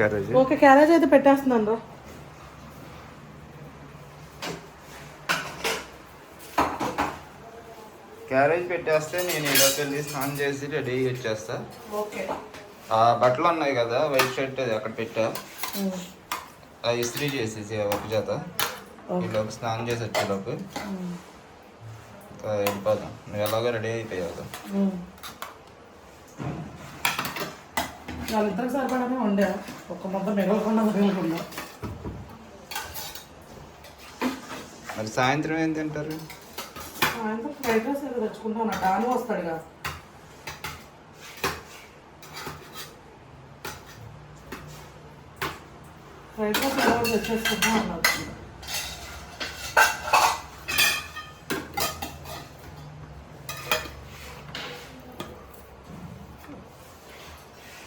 Carriage okay carriage అయితే పెట్టేస్తున్నాను రా క్యారేజ్ పెట్టేస్తే నేను ఈలోకి వెళ్ళి స్నానం చేసి రెడీ వచ్చేస్తా. ఓకే. ఆ బట్టలు ఉన్నాయి కదా వైట్ షర్ట్ అది అక్కడ పెట్టా. ఆ ఇస్త్రీ చేసేసి ఒక చేత. ఈలోపు స్నానం చేసి వచ్చేలోపు ఇంకా వెళ్ళిపోదాం. నువ్వు ఎలాగో రెడీ అయిపోయావు కదా. వాళ్ళిద్దరికి సరిపడానే ఉండే. ఒక ముద్ద మిగలకుండా మిగలకుండా. మరి సాయంత్రం ఏం తింటారు? సాయంత్రం ఫ్రైడ్ రైస్ ఏదో తెచ్చుకుంటాను. డాను వస్తాడుగా. ఫ్రైడ్ రైస్ ఏదో ఒకటి తెచ్చేసుకుంటాం అన్నారు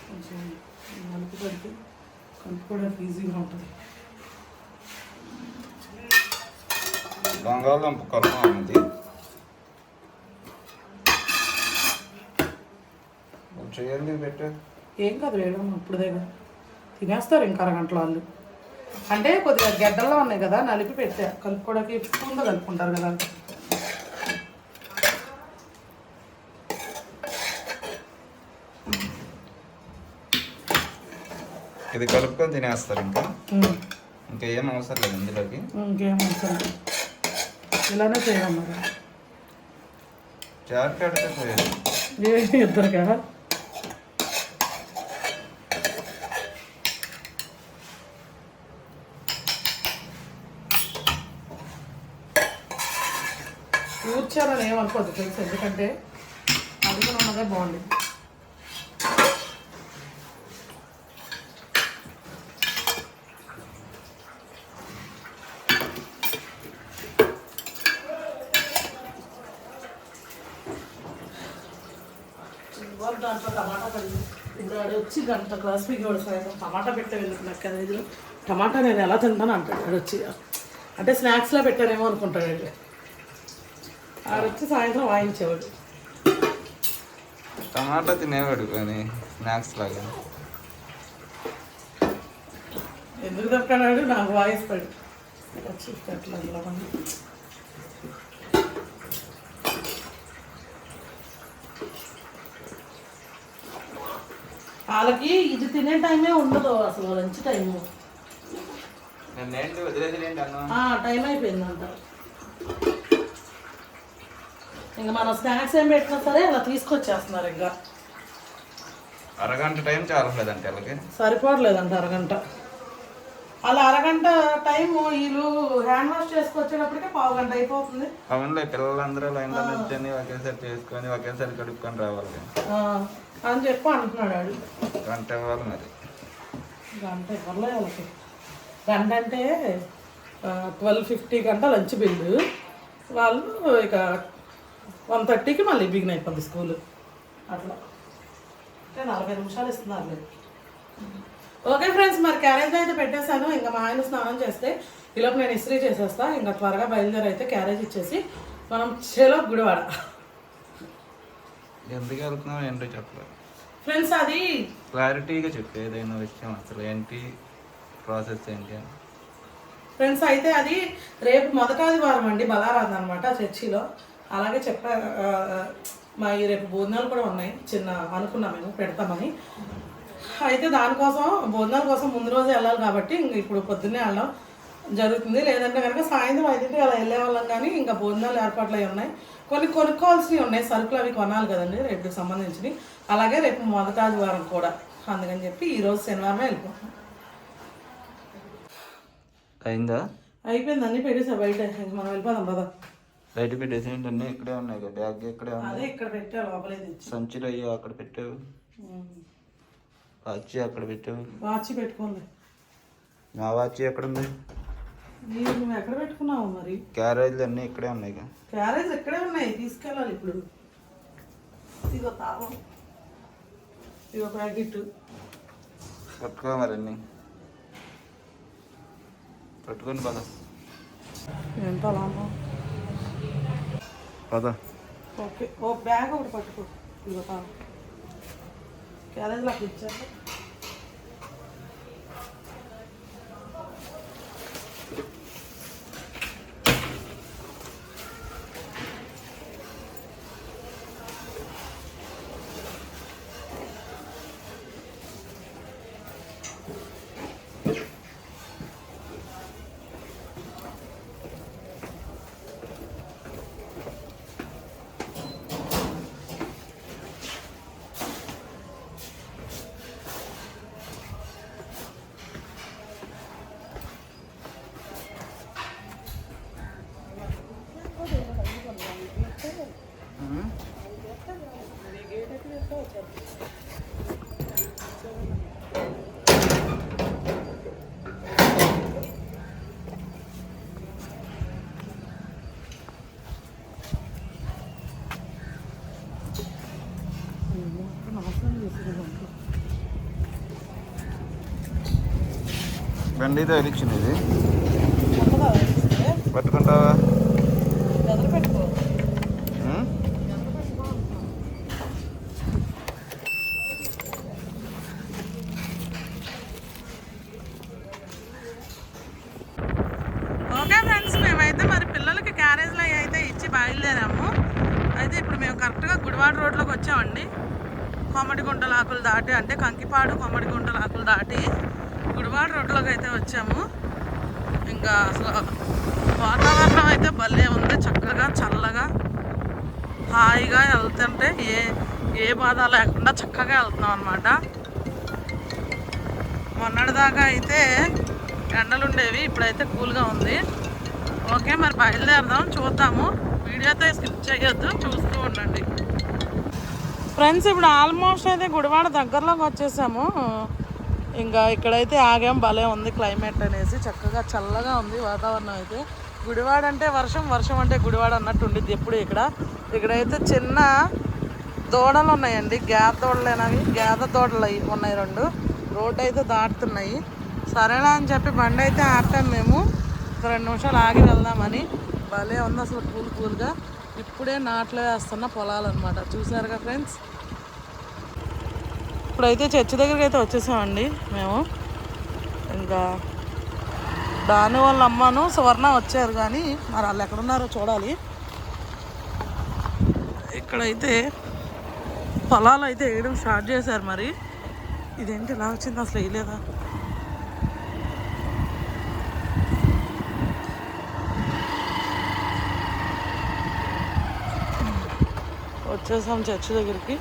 కొంచెం నలుపు పెడితే కలుపుకోవడానికి ఈజీగా ఉంటుంది. బంగాళదుంప కొరమ ఉంది చేయండి పెట్టు. ఏం కాదు వేయడం ఇప్పుడుదేగా తినేస్తారు ఇంకా అరగంటలో వాళ్ళు. అంటే కొద్దిగా గడ్డల్లో ఉన్నాయి కదా నలిపి పెట్టా. కలుపుకోవడానికి స్పూన్తో కలుపుకుంటారు కదా. ఇది కలుపుకొని తినేస్తారు ఇంకా. ఇంకా ఏం అవసరం లేదు ఇందులోకి. ఇంకేం అవసరం లేదు. ఇలానే చేయమన్నారు చాట్ పెడితే పోయేది ఏ ఇద్దరుగా కూర్చోరని ఏమనుకోద్దు తెలుసు? ఎందుకంటే అడుగున ఉన్నదే బాగుంది ఇవాళ దాంట్లో టమాటా కడిగి ఇప్పుడు ఆడు వచ్చి గంట క్లాస్ పీకి సాయంత్రం టమాటా పెట్టే వెళ్ళుకున్నాను కదా ఇదిలో? టమాటా నేను ఎలా తింటాను అంటాడు. ఆడు వచ్చి అంటే స్నాక్స్లో పెట్టానేమో అనుకుంటాడు ఆడు. వచ్చి సాయంత్రం వాయించేవాడు. టమాటా తినేవాడు కానీ స్నాక్స్ లాగా. ఎందుకు దొరికాడు నాకు వాయిస్తాడు వచ్చి అట్లా వాళ్ళకి ఇది తినే టైమే ఉండదు అసలు లంచ్ టైము. టైం అయిపోయిందంట. ఇంకా మనం స్నాక్స్ ఏం పెట్టినా సరే అలా తీసుకొచ్చేస్తున్నారు ఇంకా. అరగంట టైం చాలలేదంటే వాళ్ళకి? సరిపోవట్లేదంట అరగంట. అలా అరగంట టైం వీళ్ళు హ్యాండ్ వాష్ చేసుకొచ్చేటప్పటికే పావు గంట అయిపోతుంది. అవునులే పిల్లలందరూ లైన్లో నిల్చొని ఒకేసారి చేసుకొని ఒకేసారి కడుక్కొని రావాలి. అని చెప్పి అంటున్నాడు గంట ఇవ్వాలి మరి. గంట ఇవ్వలే వాళ్ళకి. గంట అంటే ట్వెల్వ్ ఫిఫ్టీ గంట లంచ్ బిల్లు వాళ్ళు ఇక వన్ థర్టీకి మళ్ళీ బిగిన్ అయిపోద్ది స్కూల్. అట్లా. అంటే నలభై నిమిషాలు ఇస్తున్నారు ఓకే ఫ్రెండ్స్ మరి క్యారేజ్ అయితే పెట్టేశాను. ఇంకా మా ఆయన స్నానం చేస్తే ఈలోపు నేను ఇస్త్రీ చేసేస్తా. ఇంకా త్వరగా బయలుదేరి అయితే క్యారేజ్ ఇచ్చేసి మనం చేలో గుడివాడ. ఎందుకు వెళ్తున్నావు ఏంటో చెప్పలేదు ఫ్రెండ్స్ అది. క్లారిటీగా చెప్పు ఏదైనా విషయం అసలు ఏంటి ప్రాసెస్ ఏంటి అని. ఫ్రెండ్స్ అయితే అది రేపు మొదటి ఆదివారం అండి బలారాధన అనమాట చర్చిలో. అలాగే చెప్పా మా ఈ రేపు భోజనాలు కూడా ఉన్నాయి చిన్న అనుకున్నాం మేము పెడతామని. అయితే దానికోసం భోజనాల కోసం ముందు రోజు వెళ్ళాలి కాబట్టి ఇంక ఇప్పుడు పొద్దున్నే వెళ్ళడం జరుగుతుంది. లేదంటే కనుక సాయంత్రం ఐదింటికి అలా వెళ్ళే వాళ్ళం కానీ ఇంకా భోజనాలు ఏర్పాట్లు అయి ఉన్నాయి. కొన్ని కొనుక్కోవాల్సినవి ఉన్నాయి. సరుకులు అవి కొనాలి కదండి రేపుకి సంబంధించినవి. అలాగే రేపు మొదటి ఆదివారం కూడా. అందుకని చెప్పి ఈరోజు శనివారమే వెళ్ళిపోతాం అయిందా? అయిపోయింది అన్ని పెట్టేసా బయట. మనం వెళ్ళిపోదాం పద. బయట పెట్టేసి ఏంటన్నీ ఇక్కడే ఉన్నాయి కదా బ్యాగ్ ఇక్కడే అదే ఉన్నాయి ఇక్కడ పెట్టా లోపలే తెచ్చి. సంచులు అయ్యి అక్కడ పెట్టావు. వాచి అక్కడ పెట్టావు. వాచి పెట్టుకోండి నా వాచి ఎక్కడ ఉంది? నువ్వు ఎక్కడ పెట్టుకున్నావు మరి? క్యారేజ్లు అన్నీ ఇక్కడే ఉన్నాయి క్యారేజ్ ఇక్కడే ఉన్నాయి తీసుకెళ్ళాలి ఇప్పుడు. ఇదిగో తాళం ఇదిగో ప్యాకెట్. పట్టుకో మరి అన్నీ. పట్టుకొని పద. ఎంత పద. ఓకే ఓ బ్యాగ్ ఒకటి పట్టుకో. ఇదిగో తాళం క్యారేజ్ లాగా ఇచ్చారు. బండి తగిలిచ్చింది ఇది? పట్టుకుంటావా? ఓకే ఫ్రెండ్స్ మేమైతే మరి పిల్లలకి క్యారేజ్లో అయితే ఇచ్చి బయలుదేరాము. అయితే ఇప్పుడు మేము కరెక్ట్గా గుడివాడ రోడ్లోకి వచ్చామండి. కొమ్మడిగుంటల ఆకులు దాటి అంటే కంకిపాడు కొమ్మడిగుంటల ఆకులు దాటి గుడివాడ రోడ్లోకి అయితే వచ్చాము. ఇంకా అసలు వాతావరణం అయితే భలే ఉంది చక్కగా చల్లగా హాయిగా వెళ్తుంటే ఏ ఏ బాధ లేకుండా చక్కగా వెళ్తున్నాం అనమాట మొన్నటిదాకా అయితే ఎండలు ఉండేవి ఇప్పుడైతే కూల్గా ఉంది. ఓకే మరి బయలుదేరదాం చూద్దాము. వీడియోతో స్కిప్ చేయొద్దు చూస్తూ ఉండండి. ఫ్రెండ్స్ ఇప్పుడు ఆల్మోస్ట్ అయితే గుడివాడ దగ్గరలోకి వచ్చేసాము. ఇంకా ఇక్కడైతే ఆగాం భలే ఉంది క్లైమేట్ అనేసి. చక్కగా చల్లగా ఉంది వాతావరణం అయితే. గుడివాడ అంటే వర్షం వర్షం అంటే గుడివాడ అన్నట్టు ఉండిద్ది ఎప్పుడు ఇక్కడ. ఇక్కడైతే చిన్న దూడలు ఉన్నాయండి. గేద దూడలేనవి గేద దూడలు ఉన్నాయి రెండు. రోడ్డు అయితే దాటుతున్నాయి. సరేనా అని చెప్పి బండి అయితే ఆపాం మేము. ఒక రెండు నిమిషాలు ఆగి వెళ్దామని. భలే ఉంది అసలు కూల్ కూల్గా. ఇప్పుడే నాట్లు వేస్తున్న పొలాలు అనమాట చూసారుగా ఫ్రెండ్స్? ఇప్పుడైతే చర్చి దగ్గరికి అయితే వచ్చేసామండి మేము. ఇంకా దాని వాళ్ళ అమ్మను సువర్ణ వచ్చారు కానీ మరి వాళ్ళు ఎక్కడున్నారో చూడాలి. ఇక్కడైతే పొలాలు అయితే వేయడం స్టార్ట్ చేశారు మరి. ఇదేంటి ఇలా వచ్చింది? అసలు వేయలేదా? వచ్చేసాం చర్చి దగ్గరికి.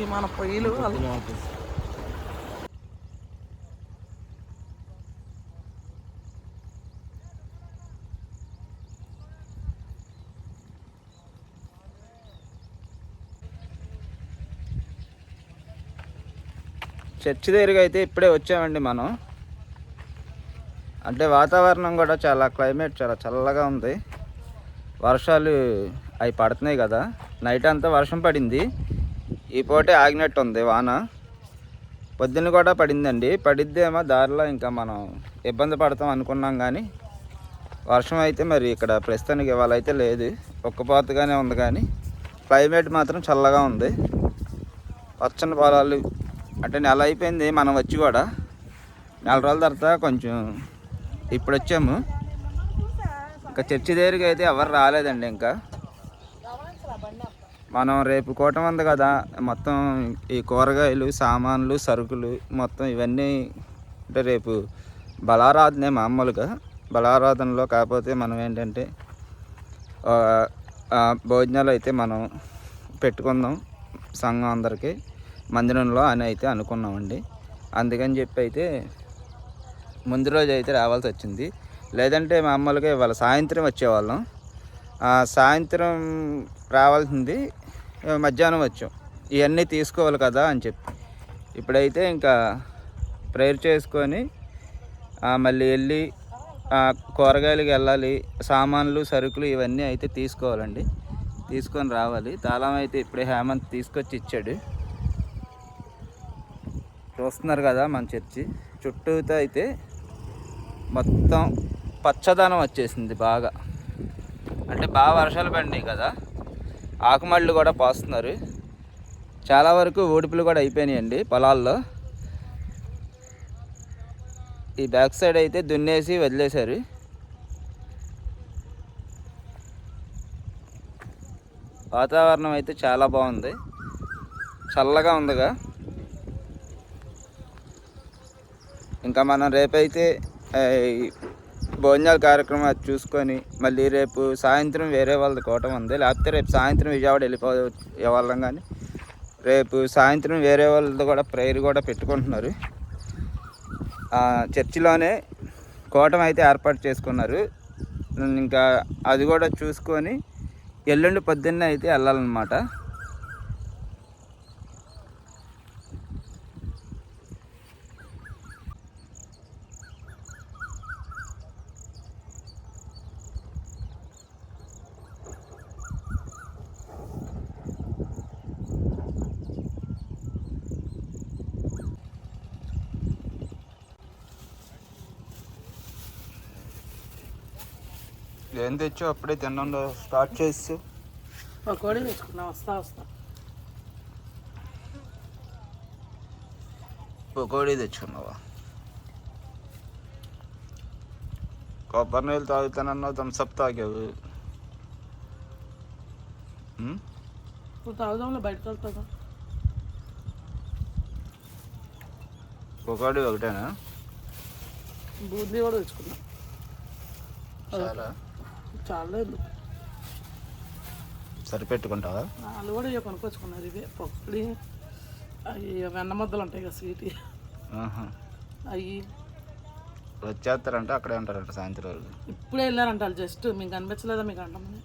ఈ మన పొయ్యిలు చర్చి దగ్గరికి అయితే ఇప్పుడే వచ్చామండి మనం. అంటే వాతావరణం కూడా చాలా క్లైమేట్ చాలా చల్లగా ఉంది. వర్షాలు అవి పడుతున్నాయి కదా. నైట్ అంతా వర్షం పడింది. ఈ పూటే ఆగినట్టు ఉంది వాన. పొద్దున్న కూడా పడిందండి. పడిద్దేమో దారిలో ఇంకా మనం ఇబ్బంది పడతాం అనుకున్నాం కానీ వర్షం అయితే మరి ఇక్కడ ప్రస్తుతానికి ఇవాళ అయితే లేదు. ఒక్కపోతగానే ఉంది కానీ క్లైమేట్ మాత్రం చల్లగా ఉంది. పచ్చని పొలాలు అంటే నెల అయిపోయింది మనం వచ్చి కూడా. నెల రోజుల తర్వాత కొంచెం ఇప్పుడు వచ్చాము. ఇంకా చర్చి దగ్గరికి అయితే ఎవరు రాలేదండి ఇంకా. మనం రేపు కూటమి ఉంది కదా మొత్తం ఈ కూరగాయలు సామాన్లు సరుకులు మొత్తం ఇవన్నీ అంటే రేపు బలారాధనే మామూలుగా. బలారాధనలో కాకపోతే మనం ఏంటంటే భోజనాలు అయితే మనం పెట్టుకుందాం సంఘం అందరికీ. మందిరంలో అని అయితే అనుకున్నామండి. అందుకని చెప్పి అయితే ముందు రోజు అయితే రావాల్సి వచ్చింది. లేదంటే మామూలుగా ఇవాళ సాయంత్రం వచ్చేవాళ్ళం. సాయంత్రం రావాల్సింది మధ్యాహ్నం వచ్చాం. ఇవన్నీ తీసుకోవాలి కదా అని చెప్పి. ఇప్పుడైతే ఇంకా ప్రేయర్ చేసుకొని మళ్ళీ వెళ్ళి కూరగాయలకి వెళ్ళాలి సామాన్లు సరుకులు ఇవన్నీ అయితే తీసుకోవాలండి. తీసుకొని రావాలి. తాళం అయితే ఇప్పుడే హేమంత్ తీసుకొచ్చి ఇచ్చాడు. చూస్తున్నారు కదా మన చర్చి. చుట్టూతో అయితే మొత్తం పచ్చదనం వచ్చేసింది బాగా. అంటే బాగా వర్షాలు పడినాయి కదా. ఆకుమళ్ళు కూడా పోస్తున్నారు. చాలా వరకు ఊడిపులు కూడా అయిపోయినాయండి పొలాల్లో. ఈ బ్యాక్ సైడ్ అయితే దున్నేసి వదిలేశారు. వాతావరణం అయితే చాలా బాగుంది. చల్లగా ఉందిగా. ఇంకా మనం రేపైతే భోజనాల కార్యక్రమం అది చూసుకొని మళ్ళీ రేపు సాయంత్రం వేరే వాళ్ళది కోటం ఉంది. లేకపోతే రేపు సాయంత్రం విజయవాడ వెళ్ళిపో వాళ్ళం కానీ రేపు సాయంత్రం వేరే వాళ్ళది కూడా ప్రేయర్ కూడా పెట్టుకుంటున్నారు. చర్చిలోనే కోటం అయితే ఏర్పాటు చేసుకున్నారు. ఇంకా అది కూడా చూసుకొని ఎల్లుండి పొద్దున్నే అయితే వెళ్ళాలన్నమాట. ఏం తెచ్చావు అప్పుడే తినడం స్టార్ట్ చేసి. పకోడీ తెచ్చుకున్నా వస్తా వస్తా. పకోడీ తెచ్చుకున్నావా కొబ్బరి నీళ్ళు తాగుతానన్నావు థమ్స్అప్ తాగావు. తాగుదాంలో బయటకు పకోడీ ఒకటేనా? బూందీ కూడా తెచ్చుకున్నా చాలా. చాలేదు. సరిపెట్టుకుంటావా? వాళ్ళు కూడా కొనుక్కొచ్చుకున్నారు ఇవే. పప్పుడి అవి వెన్న ముద్దలు ఉంటాయి కదా స్వీట్. అవి వచ్చేస్తారంట అక్కడే ఉంటారంట సాయంత్రం వరకు ఇప్పుడే వెళ్ళారంట వాళ్ళు జస్ట్. మీకు కనిపించలేదా మీకు అంటామని.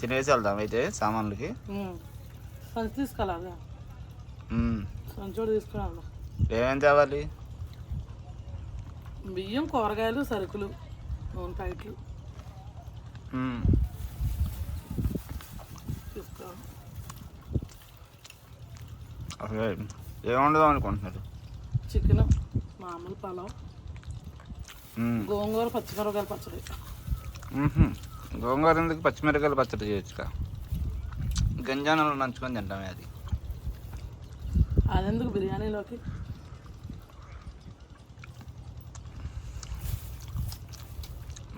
తినేసి వెళ్దాం అయితే సామాన్లకి. సంచి తీసుకెళ్ళాలి ఉమ్. సంచి కూడా తీసుకుని వెళ్దాం ఏమేం తేవాలి? బియ్యం కూరగాయలు సరుకులు నూనె ప్యాకెట్లు అసలు ఏముండదు అనుకుంటున్నారు. చికెన్ మామూలు పలావ్. గోంగూర పచ్చిమిరపకాయల పచ్చడి. గోంగూర ఎందుకు పచ్చిమిరకాయలు పచ్చడి చేయొచ్చుగా? గంజానంలో నంచుకొని తింటామే అది. అదెందుకు బిర్యానీలోకి?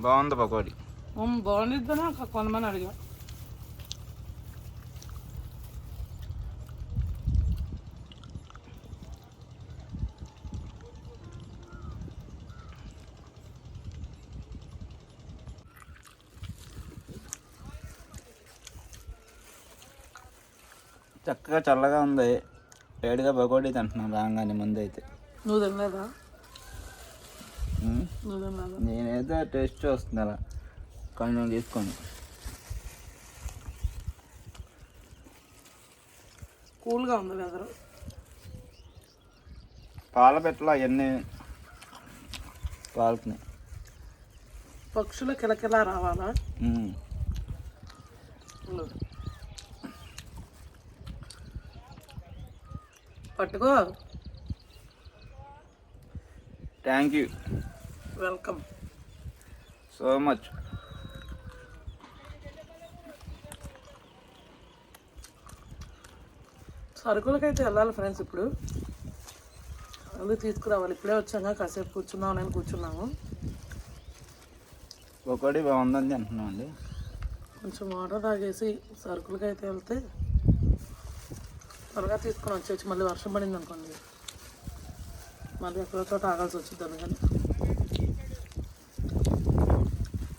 బాగుంది పకోడీ. బాగుండిద్దని కొంతమంది అడిగా చక్కగా చల్లగా ఉంది. వేడిగా పకోడీ తింటున్నాను రాగానే ముందు అయితే నువ్వు తినలేదా మ్మ్. నువ్వు తినలేదా? నేనైతే టేస్ట్ చూస్తుంది అలా. కొంచెం తీసుకోండి కూల్గా ఉంది వెదరు. పాల పెట్టలు అవన్నీ పాలుతున్నాయి. పక్షులు కిలకిలా రావాలా. పట్టుకో. Thank you welcome. So much. సరుకులకైతే వెళ్ళాలి ఫ్రెండ్స్ ఇప్పుడు. అందుకు తీసుకురావాలి. ఇప్పుడే వచ్చాక కాసేపు కూర్చున్నాం నేను కూర్చున్నాము. పకోడీ బాగుందని తింటున్నాం అండి. కొంచెం వాటర్ తాగేసి సరుకులకైతే వెళ్తే త్వరగా తీసుకొని వచ్చేసి మళ్ళీ వర్షం పడింది అనుకోండి మళ్ళీ ఎక్కడో చోట ఆగాల్సి వచ్చింది అందుకని.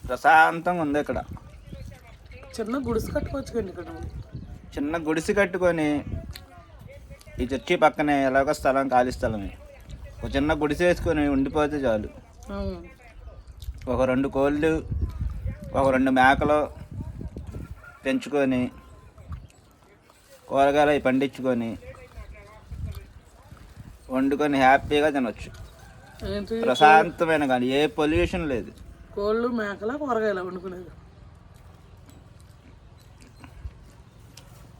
ప్రశాంతంగా ఉంది ఇక్కడ. చిన్న గుడిసె కట్టుకోవచ్చు కండి ఇక్కడ. చిన్న గుడిసె కట్టుకొని ఈ చర్చి పక్కనే ఎలాగో స్థలం ఖాళీ స్థలమే ఒక చిన్న గుడిసె వేసుకొని ఉండిపోతే చాలు. ఒక రెండు కోళ్ళు ఒక రెండు మేకలు పెంచుకొని కూరగాయలు అవి పండించుకొని వండుకొని హ్యాపీగా తినొచ్చు. ప్రశాంతమైన కానీ ఏ పొల్యూషన్ లేదు. కోళ్ళు మేకల కూరగాయలు వండుకునేది.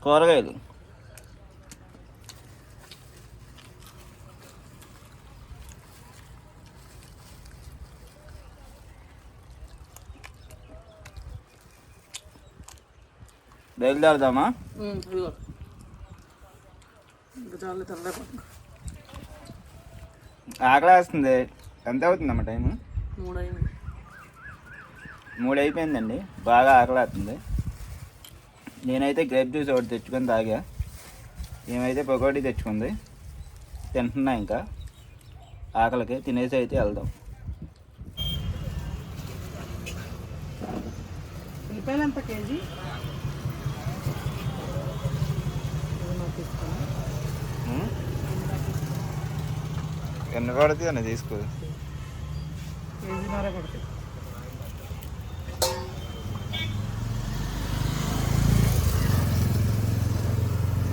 కూరగాయలు. బయలుదేరదామా? ఆకలి వేస్తుంది ఎంత అవుతుందమ్మా టైము? మూడైంది మూడు అయిపోయిందండి బాగా ఆకలి వేస్తుంది నేనైతే గ్రేప్ జ్యూస్ ఒకటి తెచ్చుకొని తాగా. ఏమైతే పకోడీ తెచ్చుకుంది తింటున్నా ఇంకా. ఆకలికి తినేసి అయితే వెళ్దాం. ఎంత కేజీ. ఎన్ని పడితే అని తీసుకో. కేజీన్నర కొడుతుంది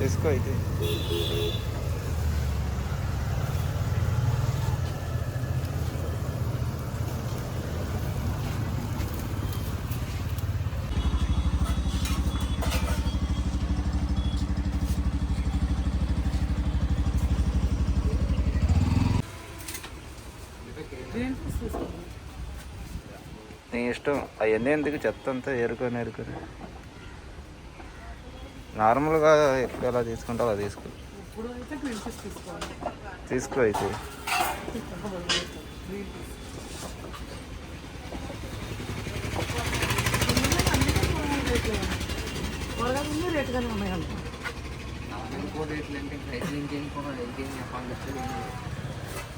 తీసుకో అయితే నీ ఇష్టం. అవన్నీ ఎందుకు చెత్త అంతా ఏరుకొని ఏరుకొని? నార్మల్గా ఎప్పుడు ఎలా తీసుకుంటావు అలా తీసుకో. తీసుకో అయితే.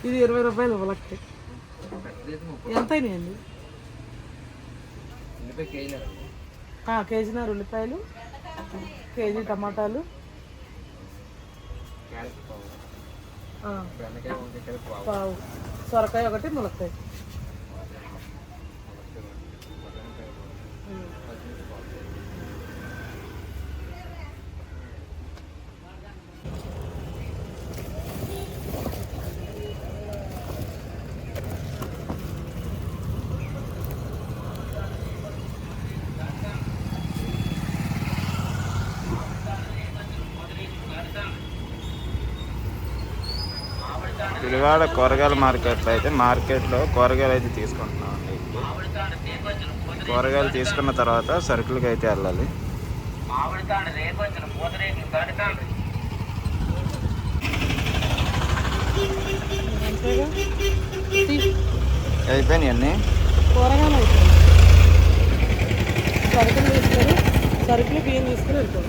ఇది ఇరవై రూపాయలు ఇవ్వలకి ఎంత అయినాయండి? ఆ, కేజీన్నర ఉల్లిపాయలు. కేజీ టమాటాలు. పావు. సొరకాయ ఒకటి ములక్కాయ. విలువాడ కూరగాయల మార్కెట్లో అయితే మార్కెట్లో కూరగాయలు అయితే తీసుకుంటున్నాం అండి కూరగాయలు తీసుకున్న తర్వాత సరుకులకి అయితే వెళ్ళాలి. అంతేగా అయిపోయినాయి అన్నీ? కూరగాయలు సరుకులు తీసుకొని సరుకులు బియ్యం తీసుకుని వెళ్తాం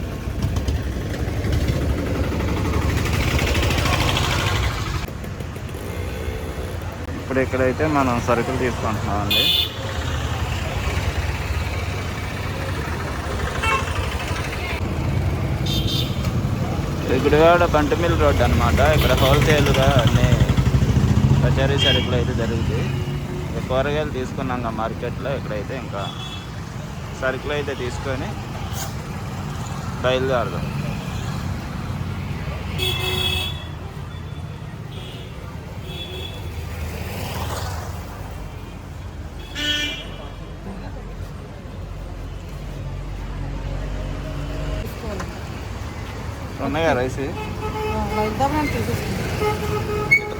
ఇప్పుడు ఇక్కడైతే మనం సరుకులు తీసుకుంటున్నామండి. గుడివాడ బంటమిల్ రోడ్ అన్నమాట. ఇక్కడ హోల్సేల్గా అన్ని పచారీ సరుకులు అయితే జరుగుతాయి. కూరగాయలు తీసుకున్నాం మార్కెట్లో ఇక్కడైతే ఇంకా సరుకులు అయితే తీసుకొని బయలుదేరదాం తీసుకోవాలి ఉన్నాయా రైస్?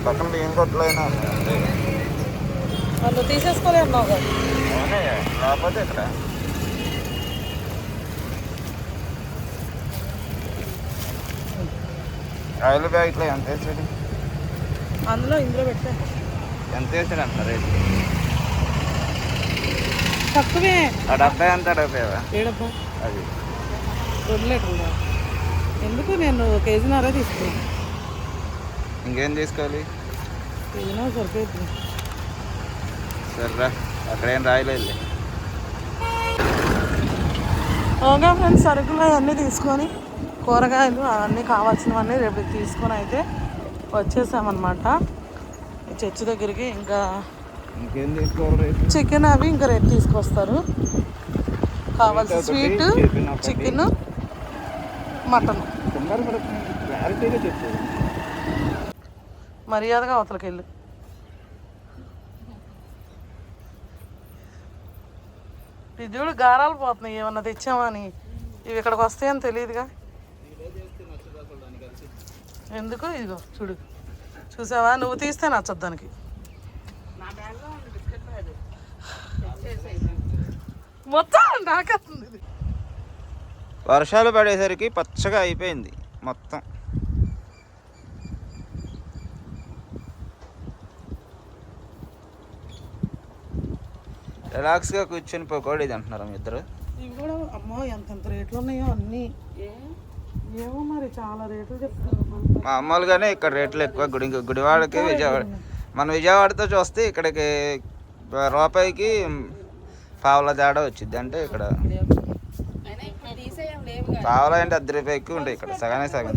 పక్కన బియ్యం కొట్లు అయినా వాళ్ళు తీసేసుకోలే అన్నావు కదా లేకపోతే ఇక్కడ? ఆయిల్ ప్యాకెట్లో ఎంత వేసాడు అందులో ఇందులో పెట్టా. ఎంత వేసాడు అంట రేటు తక్కువే. ఆ డెబ్బై ఎంత ఏడబ్బా? అది. రెండు లీటర్లు. ఎందుకు నేను కేజీన్నర తీసుకున్నాను ఇంకేం తీసుకోవాలి? కేజీన్నర సరిపోతుంది సర్రా అక్కడేం రాయలేదు ఓకే ఫ్రెండ్స్ సరుకులు అవన్నీ తీసుకొని కూరగాయలు అవన్నీ కావాల్సినవన్నీ రేపు తీసుకొని అయితే వచ్చేసామన్నమాట. చర్చి దగ్గరికి ఇంకా ఇంకేం తీసుకోవాలి చికెన్ అవి ఇంకా రేపు తీసుకొస్తారు. కావాల్సిన స్వీట్. Chicken mutton. మర్యాదగా అవతలకి వెళ్ళు విద్యుడు గారాలు పోతున్నాయి ఏమన్నా తెచ్చామని ఇవి ఇక్కడికి వస్తాయని తెలియదుగా. ఎందుకు? ఇదిగో చూడు. చూసావా? నువ్వు తీస్తే నచ్చదు దానికి. మొత్తం నాకత్తుంది ఇది. వర్షాలు పడేసరికి పచ్చగా అయిపోయింది మొత్తం. రిలాక్స్గా కూర్చొని పకోడీ తింటున్నారు మీ ఇద్దరు? ఇవి కూడా అమ్మో ఎంతెంత రేట్లు ఉన్నాయో అన్నీ. ఏమో మరి చాలా రేట్లు చెప్తున్నారు. మామూలుగానే ఇక్కడ రేట్లు ఎక్కువ. గుడి గుడివాడకి విజయవాడ మన విజయవాడతో చూస్తే ఇక్కడికి రూపాయికి పావుల తేడా వచ్చింది అంటే ఇక్కడ పావుల అంటే అర్ధ రూపాయి ఎక్కువ ఉంటాయి ఇక్కడ సగానే సగం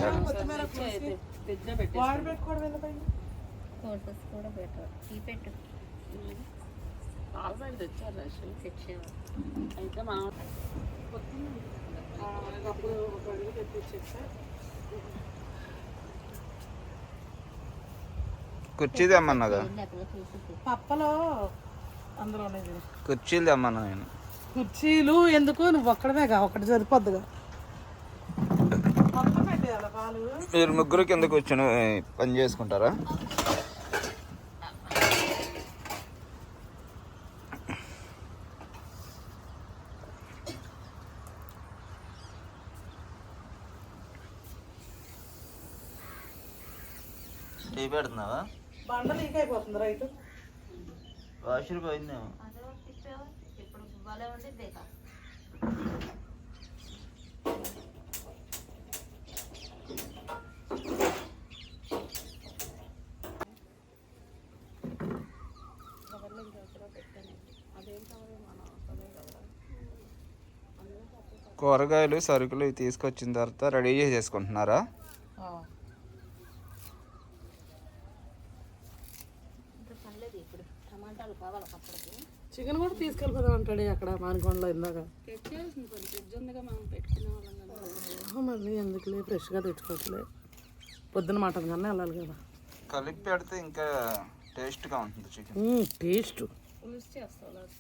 కుర్చీ తెమ్మన్నదా అక్కడ చూసి పప్పలో అందులో కుర్చీలు తెమ్మన్నా నేను. కుర్చీలు ఎందుకు? నువ్వు ఒక్కడమేగా ఒకటి సరిపోద్దుగా. మీరు ముగ్గురు కిందకు వచ్చిన? పని చేసుకుంటారా? టీ పెడుతున్నావా? బండ లీక్ అయిపోతుంది వాషర్ పోయిందేమో. కూరగాయలు సరుకులు తీసుకొచ్చిన తర్వాత రెడీ చేసేసుకుంటున్నారా అప్పటికి చికెన్ కూడా తీసుకెళ్ళిపోదాం అంటాడు అక్కడ మానకొండలో ఇందాక. మళ్ళీ ఎందుకులే ఫ్రెష్గా తెచ్చుకోవట్లే పొద్దున మటన్ కన్నా వెళ్ళాలి కదా. కలిపి పెడితే ఇంకా టేస్ట్గా ఉంటుంది చికెన్. టేస్ట్.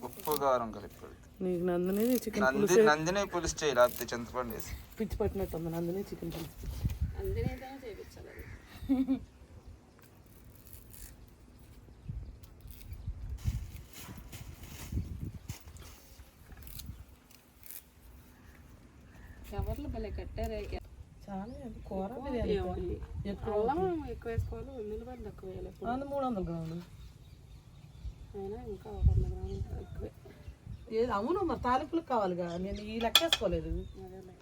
ఉప్పు కారం కలిపి పెడితే నీకు నందిని చికెన్ నంది నందిని పులుసు చేయి లేకపోతే చింతపండు వేసి పిచ్చి పట్టినట్టు ఉంది నందిని చికెన్ పులుసు అందునేదైనా చేయించాలి కవర్లు భలే కట్టారే చాలా అది కూర బిర్యానీ ఎక్కువ అల్లం ఎక్కువ వేసుకోవాలి ఉల్లిపాయలు తక్కువ వేయాలి అది మూడు వందల గ్రాములు అయినా ఇంకా ఒక వంద గ్రాములు ఎక్కువే. ఏది అవును మరి తాలింపులకు కావాలిగా. నేను ఈ లెక్క వేసుకోలేదు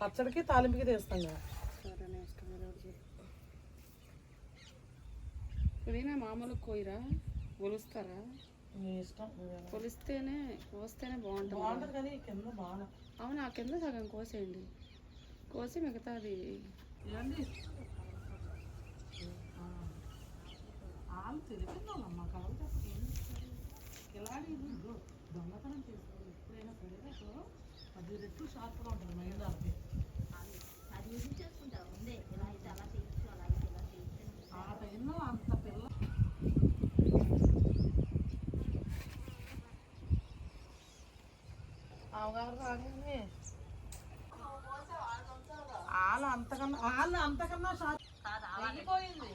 పచ్చడికి తాలింపుకి తీస్తాం కదా. పుదీనా మామూలు కోయిరా ఇష్టం కొలిస్తేనే కోస్తేనే బాగుంటుంది. బాగుంటుంది కానీ కింద బాగా. అవును ఆ కింద సగం కోసేయండి. కోసి మిగతాది. ఆలు కావాలి ఇదిగో దొంగతనం చేసుకోవాలి. ఎప్పుడైనా సరే అసలు పది రెట్లు షార్ప్గా ఉంటుంది మైండ్ వాళ్ళకి ఆ టైంలో అంత పిల్ల అవగాహన రాగానే వాళ్ళు అంతకన్నా వాళ్ళు అంతకన్నా షార్ప్ వెళ్ళిపోయింది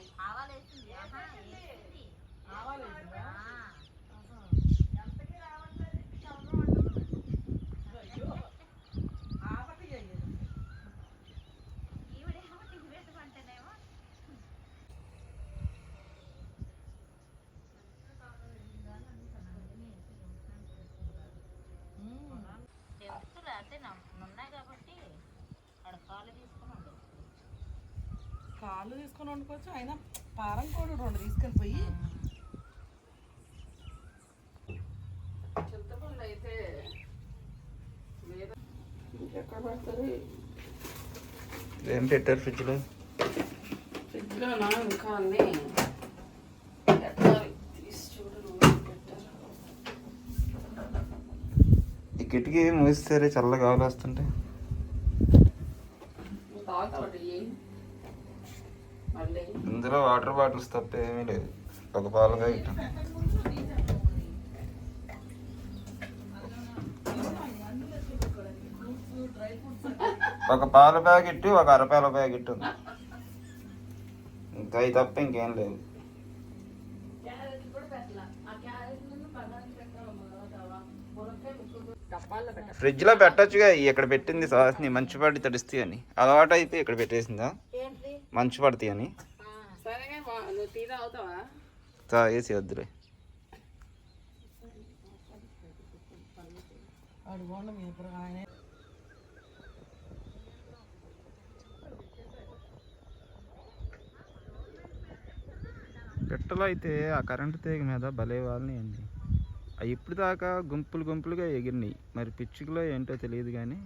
ఆవాలేసిందా? ఆహా. అయ్యో. ఆపటి అయ్యేది. ఉన్నాయి కాబట్టి అక్కడ కాలు తీసుకుని ఉండదు కాళ్ళు తీసుకొని వండుకోవచ్చు. అయినా పారం కూడా రెండు తీసుకొని పోయి చింతపండు అయితే ఇంకెక్కడ పడుతుంది? ఏం పెట్టారు ఫ్రిడ్జ్లో? ఫ్రిడ్జ్లో నా ఇంకా అన్నీ కిటికీ మూసితే చల్ల గాలి వస్తుంటే నువ్వు తాగుతావు టీ మళ్ళీ ఇందులో వాటర్ బాటిల్స్ తప్ప ఏమీ లేదు. ఒక పాలుగా ఇట్లా. ఒక పాల ప్యాకెట్ ఒక అరపాల ప్యాకెట్ ఉంది. ఇంకా అవి తప్ప ఇంకేం పెట్ట ఫ్రిడ్జ్లో పెట్టచ్చుగా ఇక్కడ పెట్టింది సాస్ని మంచి పడి తడుస్తాయి అని. అలవాటు అయిపోయి ఇక్కడ పెట్టేసిందా? మంచి పడతాయి అని. సరేగా బా- నువ్వు టీ తాగుతావా తాగేసి వద్దులే పిట్టలు అయితే ఆ కరెంటు తీగ మీద భలే వాళ్ళని అండి. అవి ఇప్పుడు దాకా గుంపులు గుంపులుగా ఎగిరినాయి. మరి పిచ్చుకలో ఏంటో తెలియదు కానీ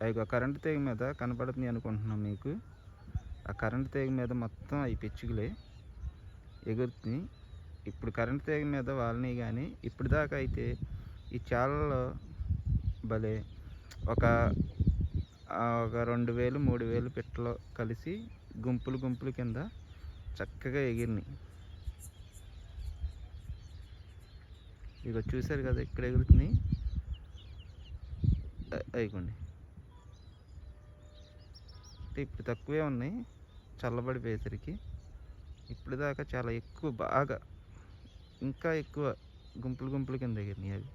అవి ఆ కరెంటు తీగ మీద కనపడుతుంది అనుకుంటున్నాం మీకు. ఆ కరెంటు తీగ మీద మొత్తం అవి పిచ్చుకలే ఎగురుతుంది. ఇప్పుడు కరెంటు తీగ మీద వాళ్ళని కానీ ఇప్పుడు దాకా అయితే ఈ చాలలో భలే ఒక ఒక రెండు వేలు మూడు వేలు పిట్టలు కలిసి గుంపులు గుంపులు కింద చక్కగా ఎగిరినాయి. ఇక చూశారు కదా ఇక్కడ ఎగురుతున్నాయి. అయిపోండి అంటే ఇప్పుడు తక్కువే ఉన్నాయి. చల్లబడిపోయేసరికి ఇప్పుడు దాకా చాలా ఎక్కువ బాగా ఇంకా ఎక్కువ గుంపులు గుంపులు కింద ఎగిరినాయి అవి.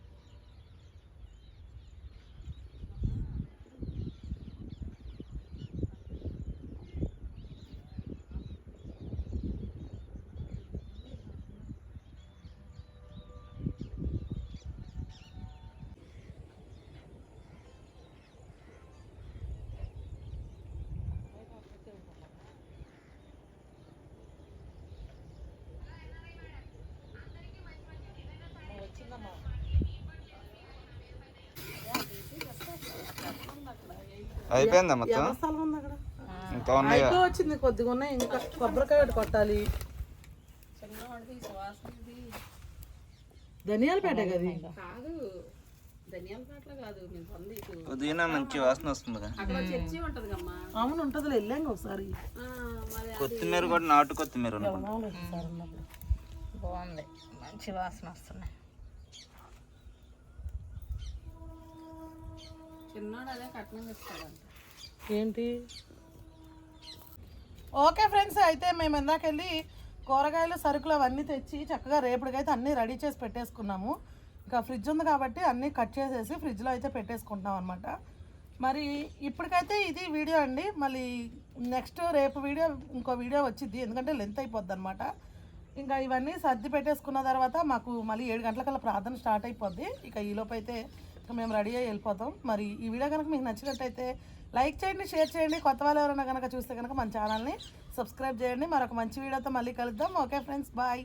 అయిపోయిందా మొత్తం? ఇంకా ఉన్నాయా? వచ్చింది కొద్దిగా ఉన్నాయి. ఇంకా కొబ్బరికాయ ఒకటి కొట్టాలి. ధనియాలు పేట కదా. కాదు. మంచి వాసన వస్తుంది అవును ఉంటుంది వెళ్ళాం ఒకసారి. మరి కొత్తిమీర కూడా నాటు కొత్తిమీర. బాగుంది. మంచి వాసన వస్తున్నాయి. చిన్నోడు అదే కట్నం ఇస్తాడంట. ఏంటి? ఓకే ఫ్రెండ్స్ అయితే మేము ఇందాక వెళ్ళి కూరగాయలు సరుకులు అవన్నీ తెచ్చి చక్కగా రేపటికైతే అన్నీ రెడీ చేసి పెట్టేసుకున్నాము. ఇంకా ఫ్రిడ్జ్ ఉంది కాబట్టి అన్నీ కట్ చేసేసి ఫ్రిడ్జ్లో అయితే పెట్టేసుకుంటున్నాం అనమాట మరి ఇప్పటికైతే ఇది వీడియో అండి. మళ్ళీ నెక్స్ట్ రేపు వీడియో ఇంకో వీడియో వచ్చింది ఎందుకంటే లెంత్ అయిపోద్ది అనమాట ఇంకా ఇవన్నీ సర్ది పెట్టేసుకున్న తర్వాత మాకు మళ్ళీ ఏడు గంటలకల్లా ప్రార్థన స్టార్ట్ అయిపోద్ది. ఇక ఈలోపు అయితే మేము రెడీ అయ్యి వెళ్ళిపోతాం. మరి ఈ వీడియో కనుక మీకు నచ్చినట్టయితే లైక్ చేయండి షేర్ చేయండి. కొత్త వాళ్ళు ఎవరైనా కనుక చూస్తే కనుక మన ఛానల్ని సబ్స్క్రైబ్ చేయండి. మరొక మంచి వీడియోతో మళ్ళీ కలుద్దాం. Okay friends bye.